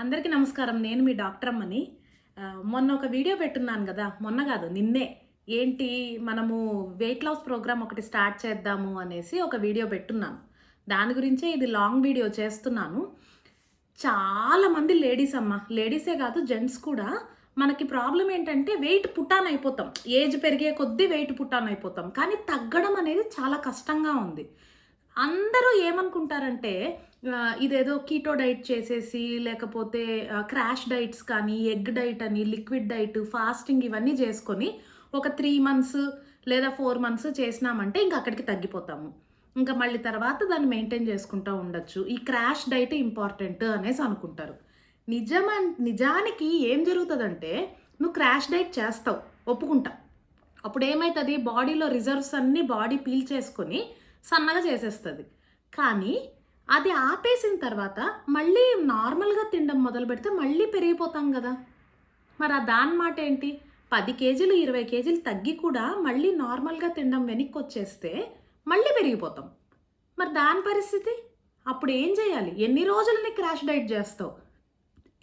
అందరికీ నమస్కారం. నేను మీ డాక్టర్ అమ్మని. మొన్న ఒక వీడియో పెట్టున్నాను కదా. మొన్న కాదు నిన్నే. ఏంటి మనము వెయిట్ లాస్ ప్రోగ్రామ్ ఒకటి స్టార్ట్ చేద్దాము అనేసి ఒక వీడియో పెట్టున్నాను. దాని గురించే ఇది లాంగ్ వీడియో చేస్తున్నాను. చాలామంది లేడీస్ అమ్మ లేడీసే కాదు జెంట్స్ కూడా మనకి ప్రాబ్లం ఏంటంటే వెయిట్ పుట్టాన్ అయిపోతాం. ఏజ్ పెరిగే కొద్దీ వెయిట్ పుట్టాన్ అయిపోతాం. కానీ తగ్గడం అనేది చాలా కష్టంగా ఉంది. అందరూ ఏమనుకుంటారంటే ఇదేదో కీటో డైట్ చేసేసి లేకపోతే క్రాష్ డైట్స్ కానీ ఎగ్ డైట్ అని లిక్విడ్ డైట్ ఫాస్టింగ్ ఇవన్నీ చేసుకొని ఒక త్రీ మంత్స్ లేదా ఫోర్ మంత్స్ చేసినామంటే ఇంకా అక్కడికి తగ్గిపోతాము. ఇంకా మళ్ళీ తర్వాత దాన్ని మెయింటైన్ చేసుకుంటూ ఉండొచ్చు. ఈ క్రాష్ డైట్ ఇంపార్టెంట్ అనేసి అనుకుంటారు. నిజమ నిజానికి ఏం జరుగుతుందంటే నువ్వు క్రాష్ డైట్ చేస్తావు ఒప్పుకుంటా. అప్పుడు ఏమవుతుంది బాడీలో రిజర్వ్స్ అన్నీ బాడీ పీల్ చేసుకొని సన్నగా చేసేస్తుంది. కానీ అది ఆపేసిన తర్వాత మళ్ళీ నార్మల్గా తినడం మొదలు పెడితే మళ్ళీ పెరిగిపోతాం కదా. మరి ఆ దాని మాట ఏంటి? పది కేజీలు ఇరవై కేజీలు తగ్గి కూడా మళ్ళీ నార్మల్గా తినడం వెనక్కి వచ్చేస్తే మళ్ళీ పెరిగిపోతాం. మరి దాని పరిస్థితి? అప్పుడు ఏం చేయాలి? ఎన్ని రోజులని క్రాష్ డైట్ చేస్తావు?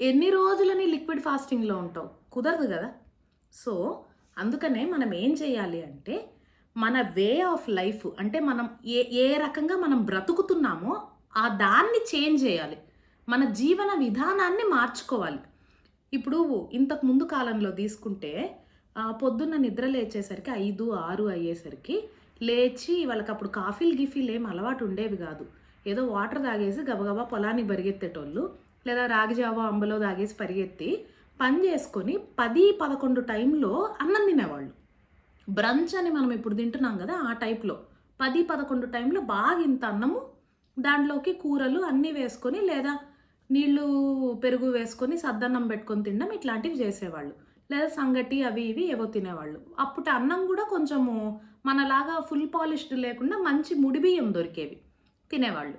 ఎన్ని రోజులని లిక్విడ్ ఫాస్టింగ్లో ఉంటావు? కుదరదు కదా. సో అందుకనే మనం ఏం చేయాలి అంటే మన వే ఆఫ్ లైఫ్ అంటే మనం ఏ ఏ రకంగా మనం బ్రతుకుతున్నామో ఆ దాన్ని చేంజ్ చేయాలి. మన జీవన విధానాన్ని మార్చుకోవాలి. ఇప్పుడు ఇంతకు ముందు కాలంలో తీసుకుంటే పొద్దున్న నిద్ర లేచేసరికి ఐదు ఆరు అయ్యేసరికి లేచి వాళ్ళకి అప్పుడు కాఫీలు గిఫీలు ఏం అలవాటు ఉండేవి కాదు. ఏదో వాటర్ తాగేసి గబగబా పొలానికి పరిగెత్తేటోళ్ళు లేదా రాగిజావ అంబలో తాగేసి పరిగెత్తి పని చేసుకొని పది పదకొండు టైంలో అన్నం తినేవాళ్ళు. బ్రంచ్ అని మనం ఇప్పుడు తింటున్నాం కదా ఆ టైప్లో. పది పదకొండు టైంలో బాగా ఇంత అన్నము దాంట్లోకి కూరలు అన్నీ వేసుకొని లేదా నీళ్ళు పెరుగు వేసుకొని సద్దన్నం పెట్టుకొని తినడం ఇట్లాంటివి చేసేవాళ్ళు. లేదా సంగటి అవి ఇవి ఏవో తినేవాళ్ళు. అప్పుడు అన్నం కూడా కొంచెము మనలాగా ఫుల్ పాలిష్డ్ లేకుండా మంచి ముడి బియ్యం దొరికేవి తినేవాళ్ళు.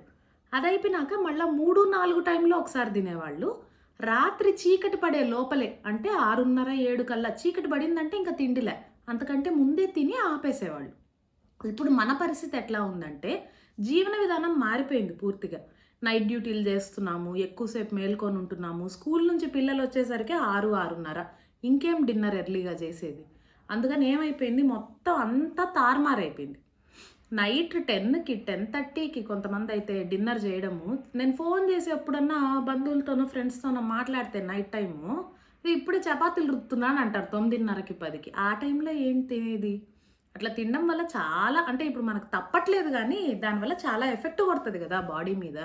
అది అయిపోయినాక మళ్ళీ మూడు నాలుగు టైంలో ఒకసారి తినేవాళ్ళు. రాత్రి చీకటి పడే లోపలే అంటే ఆరున్నర ఏడు కల్లా చీకటి పడిందంటే ఇంకా తిండిలే. అంతకంటే ముందే తిని ఆపేసేవాళ్ళు. ఇప్పుడు మన పరిస్థితి ఎట్లా ఉందంటే జీవన విధానం మారిపోయింది పూర్తిగా. నైట్ డ్యూటీలు చేస్తున్నాము ఎక్కువసేపు మేల్కొని ఉంటున్నాము. స్కూల్ నుంచి పిల్లలు వచ్చేసరికి ఆరు ఆరున్నర. ఇంకేం డిన్నర్ ఎర్లీగా చేసేది? అందుకని ఏమైపోయింది? మొత్తం అంతా తారుమారైపోయింది నైట్ టెన్కి టెన్ థర్టీకి కొంతమంది అయితే డిన్నర్ చేయడము. నేను ఫోన్ చేసి ఎప్పుడన్నా బంధువులతోనో ఫ్రెండ్స్తోనో మాట్లాడితే నైట్ టైము ఇప్పుడే చపాతీలు రుతున్నాను అంటారు తొమ్మిదిన్నరకి పదికి. ఆ టైంలో ఏం తినేది? అట్లా తినడం వల్ల చాలా అంటే ఇప్పుడు మనకు తప్పట్లేదు కానీ దానివల్ల చాలా ఎఫెక్ట్ కొడుతుంది కదా బాడీ మీద.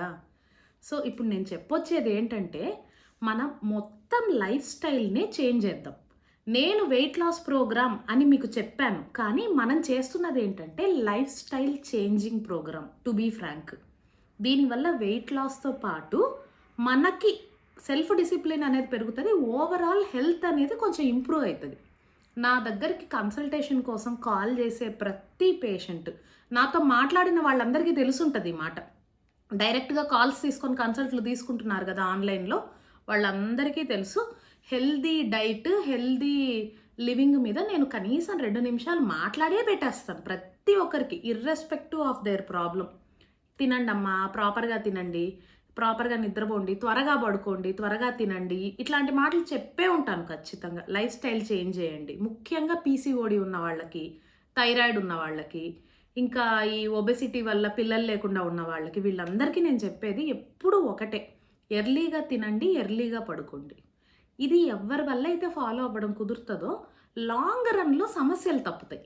సో ఇప్పుడు నేను చెప్పొచ్చేది ఏంటంటే మనం మొత్తం లైఫ్ స్టైల్నే చేంజ్ చేద్దాం. నేను వెయిట్ లాస్ ప్రోగ్రామ్ అని మీకు చెప్పాను కానీ మనం చేస్తున్నది ఏంటంటే lifestyle changing program to be frank. దీనివల్ల వెయిట్ లాస్తో పాటు మనకి సెల్ఫ్ డిసిప్లిన్ అనేది పెరుగుతుంది ఓవరాల్ హెల్త్ అనేది కొంచెం ఇంప్రూవ్ అవుతుంది నా దగ్గరికి కన్సల్టేషన్ కోసం కాల్ చేసే ప్రతి పేషెంట్ నాతో మాట్లాడిన వాళ్ళందరికీ తెలుసుంటుంది ఈ మాట. డైరెక్ట్గా కాల్స్ తీసుకొని కన్సల్ట్లు తీసుకుంటున్నారు కదా ఆన్లైన్లో వాళ్ళందరికీ తెలుసు. హెల్దీ డైట్ హెల్దీ లివింగ్ మీద నేను కనీసం రెండు నిమిషాలు మాట్లాడే పెట్టేస్తాను ప్రతి ఒక్కరికి ఇర్రెస్పెక్టివ్ ఆఫ్ దేర్ ప్రాబ్లం తినండి అమ్మా ప్రాపర్గా తినండి. ప్రాపర్గా నిద్రపోండి త్వరగా పడుకోండి త్వరగా తినండి ఇట్లాంటి మాటలు చెప్పే ఉంటాను ఖచ్చితంగా. లైఫ్ స్టైల్ చేంజ్ చేయండి. ముఖ్యంగా పీసీఓడి ఉన్న వాళ్ళకి థైరాయిడ్ ఉన్న వాళ్ళకి ఇంకా ఈ ఒబెసిటీ వల్ల పిల్లలు లేకుండా ఉన్న వాళ్ళకి వీళ్ళందరికీ నేను చెప్పేది ఎప్పుడూ ఒకటే. ఎర్లీగా తినండి ఎర్లీగా పడుకోండి. ఇది ఎవరి వల్ల అయితే ఫాలో అవ్వడం కుదురుతుందో లాంగ్ రన్లో సమస్యలు తప్పుతాయి.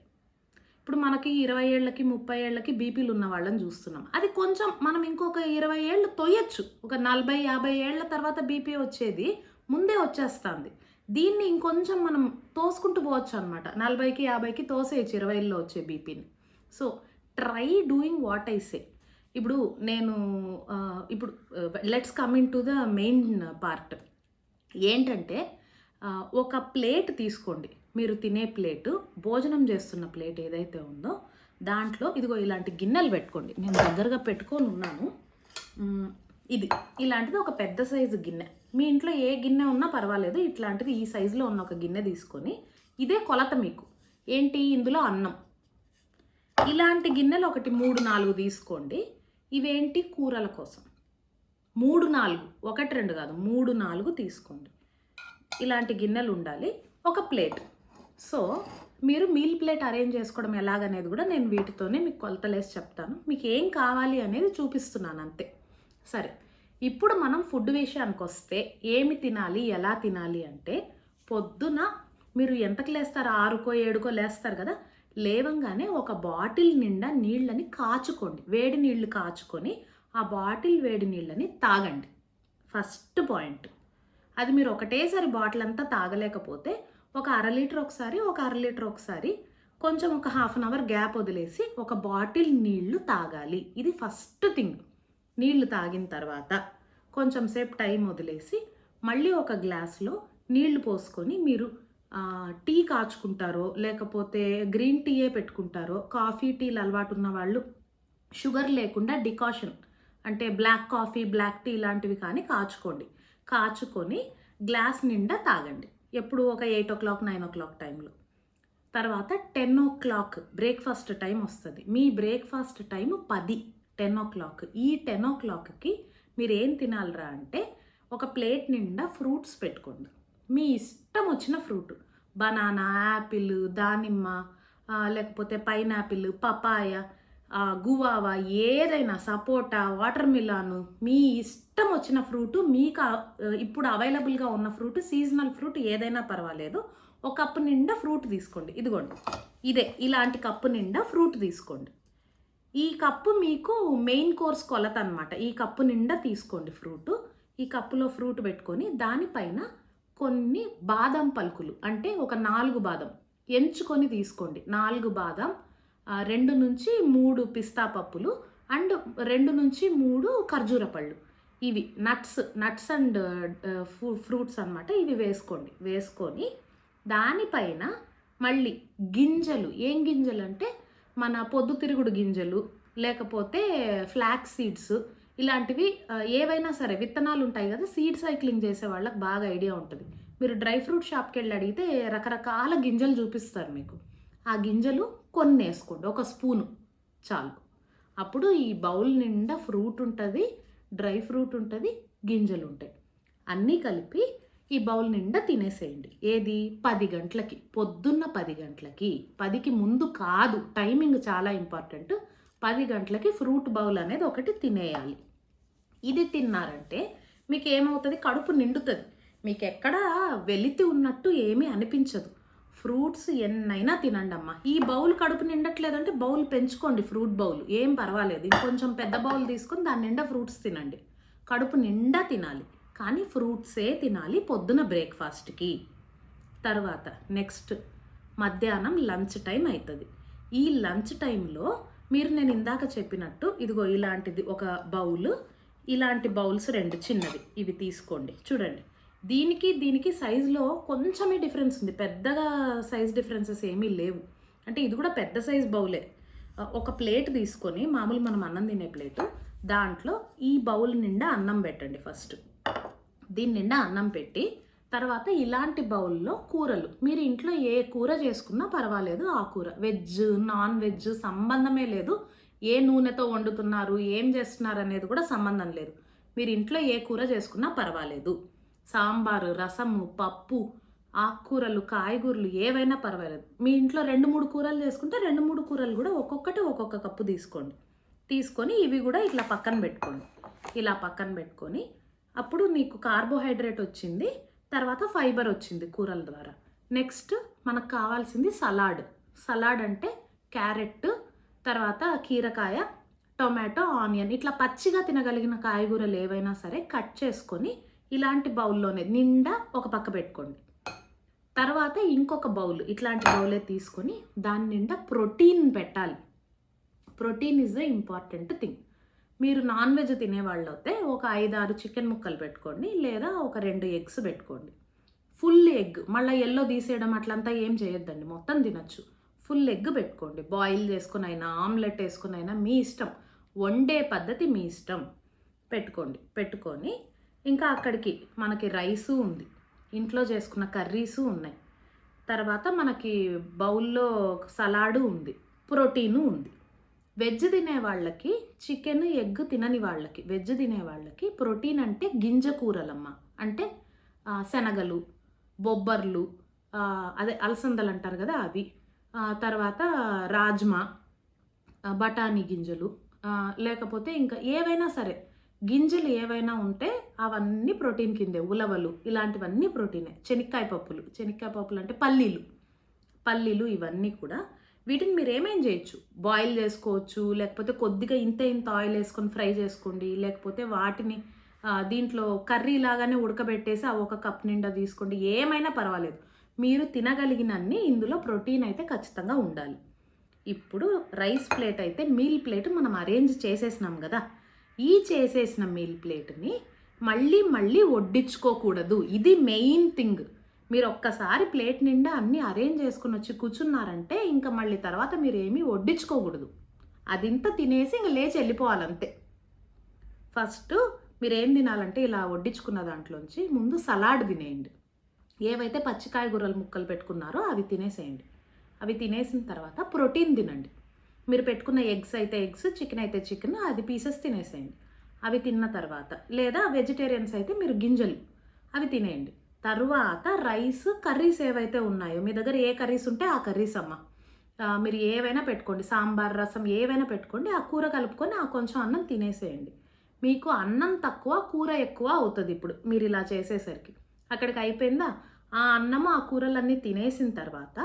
ఇప్పుడు మనకి ఇరవై ఏళ్ళకి ముప్పై ఏళ్ళకి బీపీలు ఉన్న వాళ్ళని చూస్తున్నాం. అది కొంచెం మనం ఇంకొక ఇరవై ఏళ్ళు తొయ్యొచ్చు. ఒక నలభై యాభై ఏళ్ళ తర్వాత బీపీ వచ్చేది ముందే వచ్చేస్తుంది. దీన్ని ఇంకొంచెం మనం తోసుకుంటూ పోవచ్చు అనమాట నలభైకి యాభైకి తోసేయచ్చు ఇరవైలో వచ్చే బీపీని. So try doing what I say. ఇప్పుడు నేను ఇప్పుడు let's come to the main part. ఏంటంటే ఒక ప్లేట్ తీసుకోండి. మీరు తినే ప్లేటు భోజనం చేస్తున్న ప్లేట్ ఏదైతే ఉందో దాంట్లో ఇదిగో ఇలాంటి గిన్నెలు పెట్టుకోండి. నేను దగ్గరగా పెట్టుకొని ఉన్నాను. ఇది. ఇలాంటిది ఒక పెద్ద సైజు గిన్నె. మీ ఇంట్లో ఏ గిన్నె ఉన్నా పర్వాలేదు. ఇట్లాంటిది ఈ సైజులో ఉన్న ఒక గిన్నె తీసుకొని ఇదే కొలత మీకు. ఏంటి? ఇందులో అన్నం. ఇలాంటి గిన్నెలు ఒకటి మూడు నాలుగు తీసుకోండి. ఇవేంటి? కూరల కోసం. మూడు నాలుగు. ఒకటి రెండు కాదు. మూడు నాలుగు తీసుకోండి. ఇలాంటి గిన్నెలు ఉండాలి. ఒక ప్లేట్. సో మీరు మీల్ ప్లేట్ అరేంజ్ చేసుకోవడం ఎలాగనేది కూడా నేను వీటితోనే మీకు కొలతలేసి చెప్తాను. మీకు ఏం కావాలి అనేది చూపిస్తున్నాను అంతే. సరే ఇప్పుడు మనం ఫుడ్ విషయానికి వస్తే ఏమి తినాలి ఎలా తినాలి అంటే పొద్దున మీరు ఎంతకు లేస్తారు? ఆరుకో ఏడుకో లేస్తారు కదా? లేవంగానే ఒక బాటిల్ నిండా నీళ్ళని కాచుకోండి. వేడి నీళ్ళు కాచుకొని ఆ బాటిల్ వేడి నీళ్ళని తాగండి. First point. అది మీరు ఒకటేసారి బాటిల్ అంతా తాగలేకపోతే ఒక అర లీటర్ ఒకసారి ఒక అర లీటర్ ఒకసారి కొంచెం ఒక హాఫ్ అన్ అవర్ గ్యాప్ వదిలేసి ఒక బాటిల్ నీళ్ళు తాగాలి. ఇది ఫస్ట్ థింగ్ నీళ్ళు తాగిన తర్వాత కొంచెం సేపు టైం వదిలేసి మళ్ళీ ఒక గ్లాస్లో నీళ్ళు పోసుకొని మీరు టీ కాచుకుంటారో లేకపోతే గ్రీన్ టీయే పెట్టుకుంటారో కాఫీ టీలు అలవాటు ఉన్న వాళ్ళు షుగర్ లేకుండా డికాషన్ అంటే బ్లాక్ కాఫీ బ్లాక్ టీ లాంటివి కానీ కాచుకోండి. కాచుకొని గ్లాస్ నిండా తాగండి. ఎప్పుడు ఒక eight o'clock nine o'clock టైంలో. తర్వాత ten o'clock breakfast time వస్తుంది. మీ బ్రేక్ఫాస్ట్ టైం పది టెన్ ఓ క్లాక్. ఈ టెన్ ఓ క్లాక్కి మీరు ఏం తినాలిరా అంటే ఒక ప్లేట్ నిండా ఫ్రూట్స్ పెట్టుకోండి. మీ ఇష్టం వచ్చిన ఫ్రూట్. బనానా యాపిల్ దానిమ్మ లేకపోతే పైనాపిల్ పపాయ గువావా ఏదైనా సపోటా వాటర్ మిలాను మీ ఇష్టం వచ్చిన ఫ్రూట్ మీకు ఇప్పుడు అవైలబుల్గా ఉన్న ఫ్రూట్ సీజనల్ ఫ్రూట్ ఏదైనా పర్వాలేదు. ఒక కప్పు నిండా ఫ్రూట్ తీసుకోండి. ఇదిగోండి. ఇదే ఇలాంటి కప్పు నిండా ఫ్రూట్ తీసుకోండి. ఈ కప్పు మీకు మెయిన్ కోర్స్ కొలత అనమాట ఈ కప్పు నిండా తీసుకోండి ఫ్రూట్. ఈ కప్పులో ఫ్రూట్ పెట్టుకొని దానిపైన కొన్ని బాదం పలుకులు అంటే ఒక నాలుగు బాదం ఎంచుకొని తీసుకోండి. నాలుగు బాదం రెండు నుంచి మూడు పిస్తా పప్పులు అండ్ రెండు నుంచి మూడు ఖర్జూర పళ్ళు. ఇవి నట్స్ నట్స్ అండ్ ఫ్రూట్స్ అన్నమాట. ఇవి వేసుకోండి. వేసుకొని దానిపైన మళ్ళీ గింజలు. ఏం గింజలు అంటే మన పొద్దుతిరుగుడు గింజలు లేకపోతే ఫ్లాక్ సీడ్స్ ఇలాంటివి ఏవైనా సరే విత్తనాలు ఉంటాయి కదా సీడ్ సైక్లింగ్ చేసే వాళ్ళకి బాగా ఐడియా ఉంటుంది. మీరు డ్రై ఫ్రూట్ షాప్కి వెళ్ళి అడిగితే రకరకాల గింజలు చూపిస్తారు మీకు. ఆ గింజలు కొన్ని వేసుకోండి ఒక స్పూను చాలు. అప్పుడు ఈ బౌల్ నిండా ఫ్రూట్ ఉంటుంది డ్రై ఫ్రూట్ ఉంటుంది గింజలు ఉంటాయి. అన్నీ కలిపి ఈ బౌల్ నిండా తినేసేయండి. ఏది? పది గంటలకి. పొద్దున్న పది గంటలకి. పదికి ముందు కాదు టైమింగ్ చాలా ఇంపార్టెంట్. పది గంటలకి ఫ్రూట్ బౌల్ అనేది ఒకటి తినేయాలి. ఇది తిన్నారంటే మీకు ఏమవుతుంది కడుపు నిండుతుంది. మీకు ఎక్కడ వెలితి ఉన్నట్టు ఏమీ అనిపించదు. ఫ్రూట్స్ ఎన్నైనా తినండి అమ్మా ఈ బౌల్ కడుపు నిండట్లేదంటే బౌల్ పెంచుకోండి ఫ్రూట్ బౌల్. ఏం పర్వాలేదు. ఇంకొంచెం పెద్ద బౌల్ తీసుకొని దాని నిండా ఫ్రూట్స్ తినండి. కడుపు నిండా తినాలి. కానీ ఫ్రూట్సే తినాలి పొద్దున బ్రేక్ఫాస్ట్కి. తర్వాత నెక్స్ట్ మధ్యాహ్నం లంచ్ టైం అవుతుంది ఈ లంచ్ టైంలో మీరు నేను ఇందాక చెప్పినట్టు ఇదిగో ఇలాంటిది ఒక బౌల్ ఇలాంటి బౌల్స్ రెండు చిన్నవి. ఇవి తీసుకోండి. చూడండి. దీనికి దీనికి సైజులో కొంచెమే డిఫరెన్స్ ఉంది. పెద్దగా సైజ్ డిఫరెన్సెస్ ఏమీ లేవు. అంటే ఇది కూడా పెద్ద సైజ్ బౌలే. ఒక ప్లేట్ తీసుకొని మామూలు మనం అన్నం తినే ప్లేటు దాంట్లో ఈ బౌల్ నిండా అన్నం పెట్టండి ఫస్ట్ దీని నిండా అన్నం పెట్టి తర్వాత ఇలాంటి బౌల్లో కూరలు. మీరు ఇంట్లో ఏ కూర చేసుకున్నా పర్వాలేదు ఆ కూర. వెజ్ నాన్ వెజ్ సంబంధమే లేదు. ఏ నూనెతో వండుతున్నారు ఏం చేస్తున్నారు అనేది కూడా సంబంధం లేదు. మీరు ఇంట్లో ఏ కూర చేసుకున్నా పర్వాలేదు. సాంబారు రసము పప్పు ఆకుకూరలు కాయగూరలు ఏవైనా పర్వాలేదు. మీ ఇంట్లో రెండు మూడు కూరలు చేసుకుంటే రెండు మూడు కూరలు కూడా ఒక్కొక్కటి ఒక్కొక్క కప్పు తీసుకోండి. తీసుకొని ఇవి కూడా ఇట్లా పక్కన పెట్టుకోండి. ఇలా పక్కన పెట్టుకొని అప్పుడు నీకు కార్బోహైడ్రేట్ వచ్చింది తర్వాత ఫైబర్ వచ్చింది కూరల ద్వారా. నెక్స్ట్ మనకు కావాల్సింది సలాడ్. సలాడ్ అంటే క్యారెట్ తర్వాత కీరకాయ టొమాటో ఆనియన్. ఇట్లా పచ్చిగా తినగలిగిన కాయగూరలు ఏవైనా సరే కట్ చేసుకొని ఇలాంటి బౌల్లోనే నిండా ఒక పక్క పెట్టుకోండి. తర్వాత ఇంకొక బౌల్ ఇట్లాంటి బౌలే తీసుకొని దాని నిండా ప్రోటీన్ పెట్టాలి. Protein is the important thing. మీరు నాన్ వెజ్ తినేవాళ్ళు అయితే ఒక ఐదు ఆరు చికెన్ ముక్కలు పెట్టుకోండి లేదా ఒక రెండు ఎగ్స్ పెట్టుకోండి. ఫుల్ ఎగ్ మళ్ళీ ఎల్లో తీసేయడం అట్లంతా ఏం చేయొద్దండి మొత్తం తినచ్చు. ఫుల్ ఎగ్ పెట్టుకోండి. బాయిల్ చేసుకుని అయినా ఆమ్లెట్ వేసుకుని అయినా మీ ఇష్టం. వండే పద్ధతి మీ ఇష్టం. పెట్టుకోండి. పెట్టుకొని ఇంకా అక్కడికి మనకి రైసు ఉంది. ఇంట్లో చేసుకున్న కర్రీసు ఉన్నాయి. తర్వాత మనకి బౌల్లో సలాడు ఉంది. ప్రోటీను ఉంది. వెజ్ తినే వాళ్ళకి చికెన్ ఎగ్ తినని వాళ్ళకి వెజ్ తినే వాళ్ళకి ప్రోటీన్ అంటే గింజ కూరలమ్మ. అంటే శనగలు బొబ్బర్లు అదే అలసందలు అంటారు కదా అవి. తర్వాత రాజ్మా బఠానీ గింజలు లేకపోతే ఇంకా ఏవైనా సరే గింజలు ఏవైనా ఉంటే అవన్నీ ప్రోటీన్ కిందే ఉలవలు ఇలాంటివన్నీ ప్రోటీనే. శనక్కాయ పప్పులు. శనక్కాయ పప్పులు అంటే పల్లీలు. పల్లీలు ఇవన్నీ కూడా వీటిని మీరు ఏమేం చేయొచ్చు? బాయిల్ చేసుకోవచ్చు లేకపోతే కొద్దిగా ఇంత ఇంత ఆయిల్ వేసుకొని ఫ్రై చేసుకోండి లేకపోతే వాటిని దీంట్లో కర్రీ లాగానే ఉడకబెట్టేసి అవి ఒక కప్ నిండా తీసుకోండి. ఏమైనా పర్వాలేదు. మీరు తినగలిగినన్ని ఇందులో ప్రోటీన్ అయితే ఖచ్చితంగా ఉండాలి. ఇప్పుడు రైస్ ప్లేట్ అయితే మీల్ ప్లేట్ మనం అరేంజ్ చేసేసినాం కదా. ఈ చేసేసిన మీల్ ప్లేట్ని మళ్ళీ మళ్ళీ వడ్డించుకోకూడదు. ఇది మెయిన్ థింగ్. మీరు ఒక్కసారి ప్లేట్ నిండా అన్నీ అరేంజ్ చేసుకుని వచ్చి కూర్చున్నారంటే ఇంకా మళ్ళీ తర్వాత మీరు ఏమీ వడ్డించుకోకూడదు. అదింత తినేసి ఇంక లేచి వెళ్ళిపోవాలంతే. ఫస్ట్ మీరు ఏం తినాలంటే ఇలా వడ్డించుకున్న దాంట్లోంచి ముందు సలాడ్ తినేయండి. ఏవైతే పచ్చికాయ గుర్రలు ముక్కలు పెట్టుకున్నారో అవి తినేసేయండి. అవి తినేసిన తర్వాత ప్రోటీన్ తినండి. మీరు పెట్టుకున్న ఎగ్స్ అయితే ఎగ్స్ చికెన్ అయితే చికెన్ అది పీసెస్ తినేసేయండి. అవి తిన్న తర్వాత లేదా వెజిటేరియన్స్ అయితే మీరు గింజలు అవి తినేయండి. తర్వాత రైస్ కర్రీస్ ఏవైతే ఉన్నాయో మీ దగ్గర ఏ కర్రీస్ ఉంటే ఆ కర్రీస్ అమ్మ. మీరు ఏవైనా పెట్టుకోండి సాంబార్ రసం ఏవైనా పెట్టుకోండి ఆ కూర కలుపుకొని ఆ కొంచెం అన్నం తినేసేయండి. మీకు అన్నం తక్కువ కూర ఎక్కువ అవుతుంది ఇప్పుడు మీరు ఇలా చేసేసరికి. అక్కడికి అయిపోయిందా? ఆ అన్నము ఆ కూరలన్నీ తినేసిన తర్వాత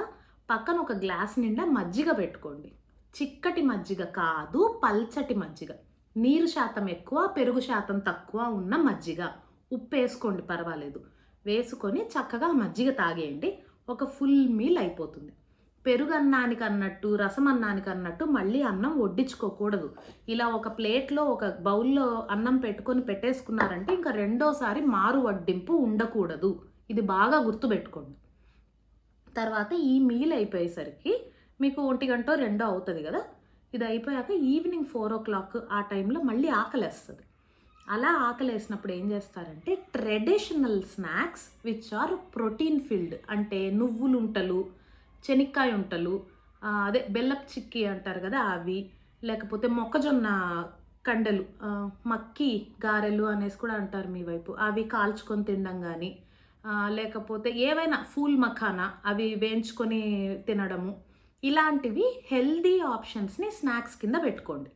పక్కన ఒక గ్లాస్ నిండా మజ్జిగ పెట్టుకోండి. చిక్కటి మజ్జిగ కాదు పల్చటి మజ్జిగ. నీరు శాతం ఎక్కువ పెరుగు శాతం తక్కువ ఉన్న మజ్జిగ. ఉప్పు వేసుకోండి పర్వాలేదు. వేసుకొని చక్కగా మజ్జిగ తాగేయండి. ఒక ఫుల్ మీల్ అయిపోతుంది. పెరుగు అన్నానికి అన్నట్టు రసం అన్నానికి అన్నట్టు మళ్ళీ అన్నం వడ్డించుకోకూడదు. ఇలా ఒక ప్లేట్లో ఒక బౌల్లో అన్నం పెట్టుకొని పెట్టేసుకున్నారంటే ఇంకా రెండోసారి మారు వడ్డింపు ఉండకూడదు. ఇది బాగా గుర్తుపెట్టుకోండి. తర్వాత ఈ మీల్ అయిపోయేసరికి మీకు ఒంటి గంట రెండో అవుతుంది కదా? ఇది అయిపోయాక ఈవినింగ్ ఫోర్ ఓ క్లాక్ ఆ టైంలో మళ్ళీ ఆకలేస్తుంది. అలా ఆకలేసినప్పుడు ఏం చేస్తారంటే traditional snacks which are protein filled అంటే నువ్వులు ఉంటలు చెనిక్కాయ ఉంటలు అదే బెల్లపు చిక్కి అంటారు కదా అవి లేకపోతే మొక్కజొన్న కండలు మక్కి గారెలు అనేసి కూడా అంటారు మీ వైపు. అవి కాల్చుకొని తినడం కానీ లేకపోతే ఏవైనా ఫూల్ మఖానా అవి వేయించుకొని తినడము ఇలాంటివి హెల్దీ ఆప్షన్స్ని స్నాక్స్ కింద పెట్టుకోండి.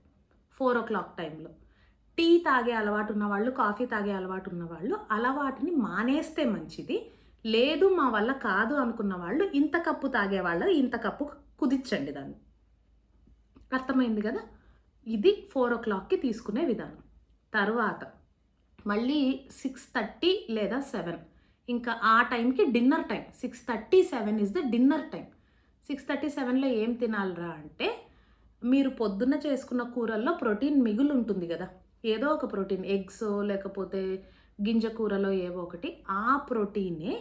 ఫోర్ ఓ క్లాక్ టైంలో. టీ తాగే అలవాటు ఉన్నవాళ్ళు కాఫీ తాగే అలవాటు ఉన్నవాళ్ళు అలవాటుని మానేస్తే మంచిది. లేదు మా వల్ల కాదు అనుకున్న వాళ్ళు ఇంత కప్పు తాగే వాళ్ళు ఇంత కప్పు కుదించండి దాన్ని. అర్థమైంది కదా? ఇది ఫోర్ ఓ క్లాక్కి తీసుకునే విధానం. తర్వాత మళ్ళీ సిక్స్ థర్టీ లేదా సెవెన్. ఇంకా ఆ టైంకి dinner time. Six thirty seven is the dinner time. Six thirty సెవెన్లో ఏం తినాలిరా అంటే మీరు పొద్దున్న చేసుకున్న కూరల్లో ప్రోటీన్ మిగులు ఉంటుంది కదా. ఏదో ఒక ప్రోటీన్ ఎగ్స్ లేకపోతే గింజ కూరలో ఏవో ఒకటి ఆ ప్రోటీనే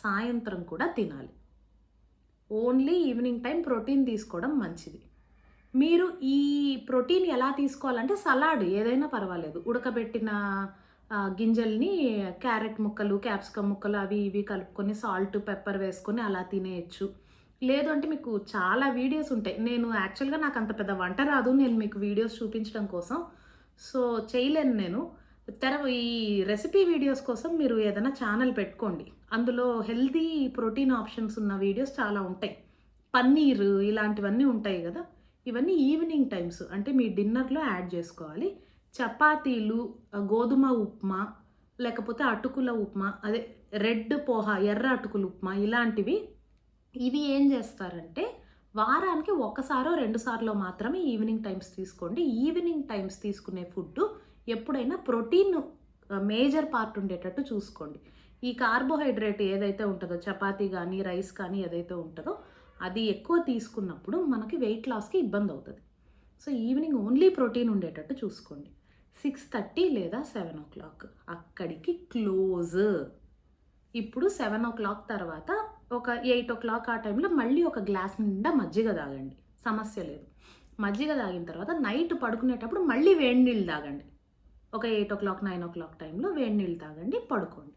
సాయంత్రం కూడా తినాలి. ఓన్లీ ఈవినింగ్ టైం ప్రోటీన్ తీసుకోవడం మంచిది. మీరు ఈ ప్రోటీన్ ఎలా తీసుకోవాలంటే సలాడ్ ఏదైనా పర్వాలేదు. ఉడకబెట్టిన గింజల్ని క్యారెట్ ముక్కలు క్యాప్సికమ్ ముక్కలు అవి ఇవి కలుపుకొని సాల్ట్ పెప్పర్ వేసుకొని అలా తినేయచ్చు. లేదు అంటే మీకు చాలా వీడియోస్ ఉంటాయి. నేను యాక్చువల్గా నాకు అంత పెద్ద వంట రాదు. నేను మీకు వీడియోస్ చూపించడం కోసం. సో చేయలేను నేను. తెర ఈ రెసిపీ వీడియోస్ కోసం మీరు ఏదైనా ఛానల్ పెట్టుకోండి. అందులో హెల్తీ ప్రోటీన్ ఆప్షన్స్ ఉన్న వీడియోస్ చాలా ఉంటాయి. పన్నీర్ ఇలాంటివన్నీ ఉంటాయి కదా. ఇవన్నీ ఈవినింగ్ టైమ్స్ అంటే మీ డిన్నర్లో యాడ్ చేసుకోవాలి. చపాతీలు గోధుమ ఉప్మా లేకపోతే అటుకుల ఉప్మా అదే రెడ్ పోహ ఎర్ర అటుకుల ఉప్మా ఇలాంటివి ఇవి ఏం చేస్తారంటే వారానికి ఒక్కసారో రెండు సార్లు మాత్రమే ఈవినింగ్ టైమ్స్ తీసుకోండి. ఈవినింగ్ టైమ్స్ తీసుకునే ఫుడ్ ఎప్పుడైనా ప్రోటీన్ మేజర్ పార్ట్ ఉండేటట్టు చూసుకోండి. ఈ కార్బోహైడ్రేట్ ఏదైతే ఉంటుందో చపాతీ కానీ రైస్ కానీ ఏదైతే ఉంటుందో అది ఎక్కువ తీసుకున్నప్పుడు మనకి వెయిట్ లాస్కి ఇబ్బంది అవుతుంది. సో ఈవినింగ్ ఓన్లీ ప్రోటీన్ ఉండేటట్టు చూసుకోండి. సిక్స్ థర్టీ లేదా సెవెన్ ఓ క్లాక్ అక్కడికి క్లోజ్. ఇప్పుడు సెవెన్ ఓ క్లాక్ తర్వాత ఒక ఎయిట్ ఓ క్లాక్ ఆ టైంలో మళ్ళీ ఒక గ్లాస్ నిండా మజ్జిగ తాగండి. సమస్య లేదు. మజ్జిగ తాగిన తర్వాత నైట్ పడుకునేటప్పుడు మళ్ళీ వేడి నీళ్ళు తాగండి. ఒక eight o'clock nine o'clock టైంలో వేడి నీళ్ళు తాగండి పడుకోండి.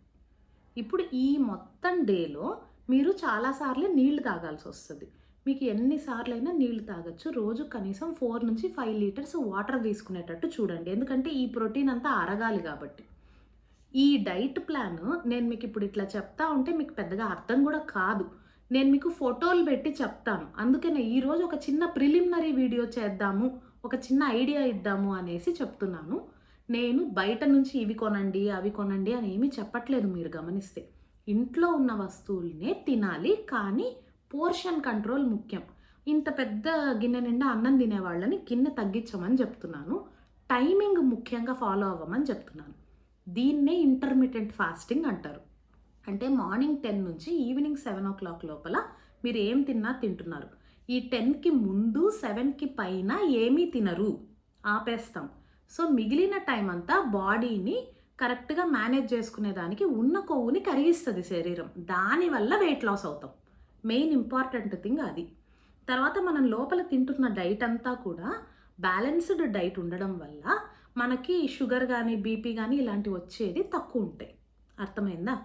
ఇప్పుడు ఈ మొత్తం డేలో మీరు చాలాసార్లు నీళ్ళు తాగాల్సి వస్తుంది. మీకు ఎన్నిసార్లైనా నీళ్ళు తాగొచ్చు. రోజు కనీసం ఫోర్ నుంచి ఫైవ్ లీటర్స్ వాటర్ తీసుకునేటట్టు చూడండి. ఎందుకంటే ఈ ప్రోటీన్ అంతా అరగాలి కాబట్టి. ఈ డైట్ ప్లాన్ నేను మీకు ఇప్పుడు ఇట్లా చెప్తా ఉంటే మీకు పెద్దగా అర్థం కూడా కాదు. నేను మీకు ఫోటోలు పెట్టి చెప్తాను. అందుకనే ఈరోజు ఒక చిన్న ప్రిలిమినరీ వీడియో చేద్దాము ఒక చిన్న ఐడియా ఇద్దాము అనేసి చెప్తున్నాను. నేను బయట నుంచి ఇవి కొనండి అవి కొనండి అని ఏమీ చెప్పట్లేదు మీరు గమనిస్తే. ఇంట్లో ఉన్న వస్తువులనే తినాలి కానీ పోర్షన్ కంట్రోల్ ముఖ్యం. ఇంత పెద్ద గిన్నె నిండా అన్నం తినేవాళ్ళని గిన్నె తగ్గించమని చెప్తున్నాను. టైమింగ్ ముఖ్యంగా ఫాలో అవ్వమని చెప్తున్నాను. దీన్నే ఇంటర్మీడియట్ ఫాస్టింగ్ అంటారు. అంటే మార్నింగ్ టెన్ నుంచి ఈవినింగ్ సెవెన్ ఓ క్లాక్ లోపల మీరు ఏం తిన్నా తింటున్నారు. ఈ టెన్కి ముందు సెవెన్కి పైన ఏమీ తినరు. ఆపేస్తాం. సో మిగిలిన టైం అంతా బాడీని కరెక్ట్గా మేనేజ్ చేసుకునేదానికి ఉన్న కొవ్వుని కరిగిస్తుంది శరీరం. దానివల్ల వెయిట్ లాస్ అవుతాం. మెయిన్ ఇంపార్టెంట్ థింగ్ అది. తర్వాత మనం లోపల తింటున్న డైట్ అంతా కూడా బ్యాలెన్స్డ్ డైట్ ఉండడం వల్ల మనకి షుగర్ కానీ బీపీ కానీ ఇలాంటివి వచ్చేది తక్కువ ఉంటాయి. అర్థమైందా?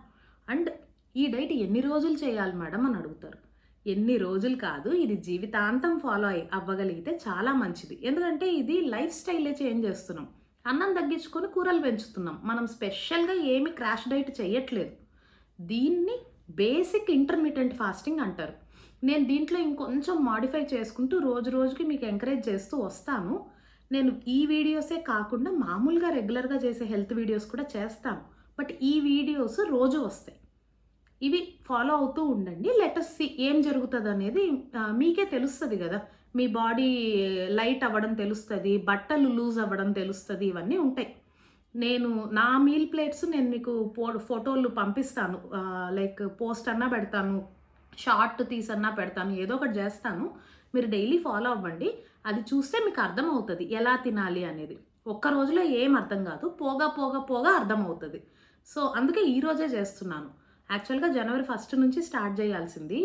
అండ్ ఈ డైట్ ఎన్ని రోజులు చేయాలి మేడం అని అడుగుతారు. ఎన్ని రోజులు కాదు ఇది జీవితాంతం ఫాలో అయ్యి అవ్వగలిగితే చాలా మంచిది. ఎందుకంటే ఇది లైఫ్ స్టైలే చేంజ్ చేస్తున్నాం. అన్నం తగ్గించుకొని కూరలు పెంచుతున్నాం. మనం స్పెషల్గా ఏమి క్రాష్ డైట్ చేయట్లేదు దీన్ని బేసిక్ ఇంటర్మీడియంట్ ఫాస్టింగ్ అంటారు. నేను దీంట్లో ఇంకొంచెం మాడిఫై చేసుకుంటూ రోజు రోజుకి మీకు ఎంకరేజ్ చేస్తూ వస్తాను. నేను ఈ వీడియోసే కాకుండా మామూలుగా రెగ్యులర్గా చేసే హెల్త్ వీడియోస్ కూడా చేస్తాను. బట్ ఈ వీడియోస్ రోజు వస్తాయి. ఇవి ఫాలో అవుతూ ఉండండి. లెటస్ సి ఏం జరుగుతుంది అనేది మీకే తెలుస్తుంది కదా. మీ బాడీ లైట్ అవ్వడం తెలుస్తుంది బట్టలు లూజ్ అవ్వడం తెలుస్తుంది ఇవన్నీ ఉంటాయి. నేను నా మీల్ ప్లేట్స్ నేను మీకు పో ఫోటోలు పంపిస్తాను. లైక్ పోస్ట్ అన్నా పెడతాను షార్ట్ తీసన్నా పెడతాను ఏదో ఒకటి చేస్తాను. మీరు డైలీ ఫాలో అవ్వండి. అది చూస్తే మీకు అర్థమవుతుంది ఎలా తినాలి అనేది. ఒక్క రోజులో ఏం అర్థం కాదు పోగా పోగా పోగా అర్థమవుతుంది. సో అందుకే ఈరోజే చేస్తున్నాను. యాక్చువల్గా జనవరి ఫస్ట్ నుంచి స్టార్ట్ చేయాల్సింది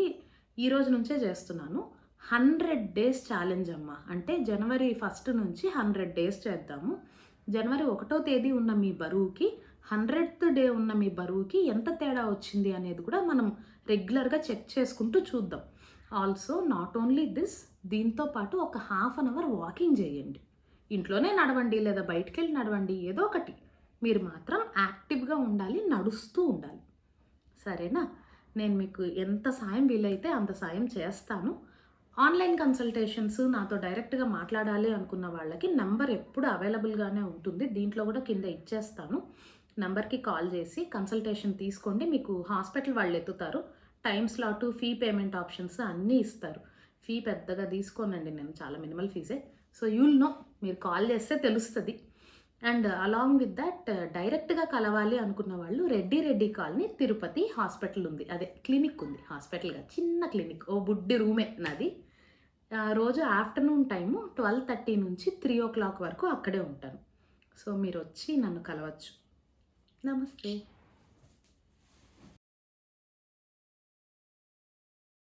ఈ రోజు నుంచే చేస్తున్నాను. హండ్రెడ్ డేస్ ఛాలెంజ్ అమ్మ. అంటే జనవరి ఫస్ట్ నుంచి హండ్రెడ్ డేస్ చేద్దాము. జనవరి ఒకటో తేదీ ఉన్న మీ బరువుకి హండ్రెడ్త్ డే ఉన్న మీ బరువుకి ఎంత తేడా వచ్చింది అనేది కూడా మనం రెగ్యులర్గా చెక్ చేసుకుంటూ చూద్దాం. ఆల్సో నాట్ ఓన్లీ దిస్ దీంతో పాటు ఒక హాఫ్ అన్ అవర్ వాకింగ్ చేయండి. ఇంట్లోనే నడవండి లేదా బయటికి వెళ్ళి నడవండి ఏదో ఒకటి. మీరు మాత్రం యాక్టివ్గా ఉండాలి నడుస్తూ ఉండాలి. సరేనా? నేను మీకు ఎంత సాయం వీలైతే అంత సాయం చేస్తాను. ఆన్లైన్ కన్సల్టేషన్స్ నాతో డైరెక్ట్గా మాట్లాడాలి అనుకున్న వాళ్ళకి నెంబర్ ఎప్పుడు అవైలబుల్గానే ఉంటుంది. దీంట్లో కూడా కింద ఇచ్చేస్తాను. నెంబర్కి కాల్ చేసి కన్సల్టేషన్ తీసుకోండి. మీకు హాస్పిటల్ వాళ్ళు ఎత్తుతారు time slot fee payment options అన్నీ ఇస్తారు. ఫీ పెద్దగా తీసుకోనండి నేను చాలా మినిమల్ ఫీజే. సో యూల్ నో మీరు కాల్ చేస్తే తెలుస్తుంది. అండ్ అలాంగ్ విత్ దట్ డైరెక్ట్గా కలవాలి అనుకున్న వాళ్ళు రెడ్డి రెడ్డి కాలనీ తిరుపతి హాస్పిటల్ ఉంది. అదే క్లినిక్ ఉంది హాస్పిటల్గా చిన్న క్లినిక్ ఓ బుడ్డి రూమే నాది. రోజు ఆఫ్టర్నూన్ టైము ట్వెల్వ్ థర్టీ నుంచి త్రీ ఓ క్లాక్ వరకు అక్కడే ఉంటాను. సో మీరు వచ్చి నన్ను కలవచ్చు. నమస్తే.